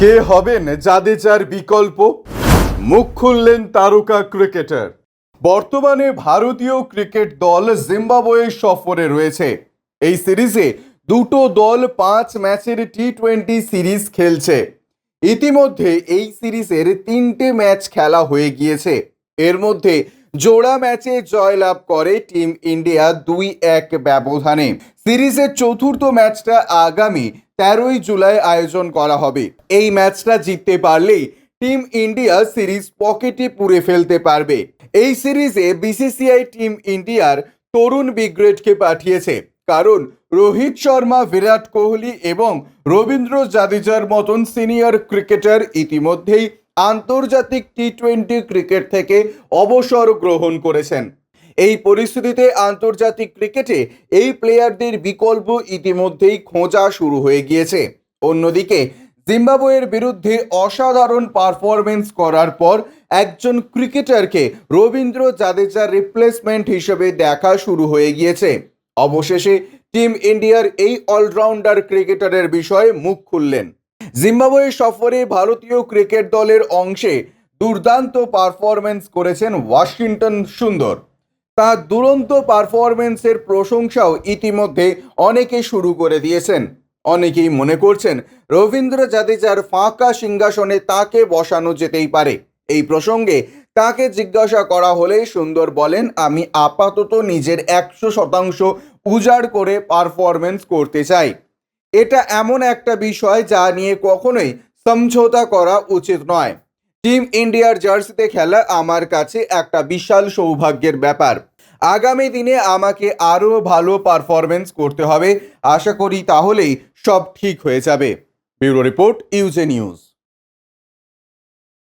কে হবেন জাদেজার বিকল্প? মুখ খুললেন তারকা ক্রিকেটার। বর্তমানে ভারতীয় ক্রিকেট দল জিম্বাবুয়ে সফরে রয়েছে। এই সিরিজে দুটো দল পাঁচ ম্যাচের টি টোয়েন্টি সিরিজ খেলছে। ইতিমধ্যে এই সিরিজের তিনটে ম্যাচ খেলা হয়ে গিয়েছে। এর মধ্যে জোড়া ম্যাচে জয়লাভ করে টিম ইন্ডিয়া দুই এক ব্যবধানে। সিরিজের চতুর্থ ম্যাচটা আগামী তেরোই জুলাই আয়োজন করা হবে। এই ম্যাচটা জিততে পারলেই টিম ইন্ডিয়া সিরিজ পকেটে পুরে ফেলতে পারবে। এই সিরিজে বিসিসিআই টিম ইন্ডিয়ার তরুণ বিগ্রেডকে পাঠিয়েছে। কারণ রোহিত শর্মা, বিরাট কোহলি এবং রবীন্দ্র জাদেজার মতন সিনিয়র ক্রিকেটার ইতিমধ্যেই আন্তর্জাতিক টি টোয়েন্টি ক্রিকেট থেকে অবসর গ্রহণ করেছেন। এই পরিস্থিতিতে আন্তর্জাতিক ক্রিকেটে এই প্লেয়ারদের বিকল্প ইতিমধ্যেই খোঁজা শুরু হয়ে গিয়েছে। অন্যদিকে, জিম্বাবুয়ের বিরুদ্ধে অসাধারণ পারফরমেন্স করার পর একজন ক্রিকেটারকে রবীন্দ্র জাদেজার রিপ্লেসমেন্ট হিসেবে দেখা শুরু হয়ে গিয়েছে। অবশেষে টিম ইন্ডিয়ার এই অলরাউন্ডার ক্রিকেটারের বিষয়ে মুখ খুললেন। জিম্বাবুয়ে সফরে ভারতীয় ক্রিকেট দলের অংশে দুর্দান্ত পারফরমেন্স করেছেন ওয়াশিংটন সুন্দর। তার দুরন্ত পারফরমেন্সের প্রশংসাও ইতিমধ্যে অনেকে শুরু করে দিয়েছেন। অনেকেই মনে করছেন, রবীন্দ্র জাদেজার ফাঁকা সিংহাসনে তাকে বসানো যেতেই পারে। এই প্রসঙ্গে তাকে জিজ্ঞাসা করা হলে সুন্দর বলেন, আমি আপাতত নিজের একশো শতাংশ উজাড় করে পারফরমেন্স করতে চাই। এটা এমন একটা বিষয় যা নিয়ে কখনোই সমঝোতা করা উচিত নয়। টিম ইন্ডিয়ার জার্সিতে খেলা আমার কাছে একটা বিশাল সৌভাগ্যের ব্যাপার। আগামী দিনে আমাকে আরও ভালো পারফরমেন্স করতে হবে। আশা করি তাহলেই সব ঠিক হয়ে যাবে। Bureau report UJ news.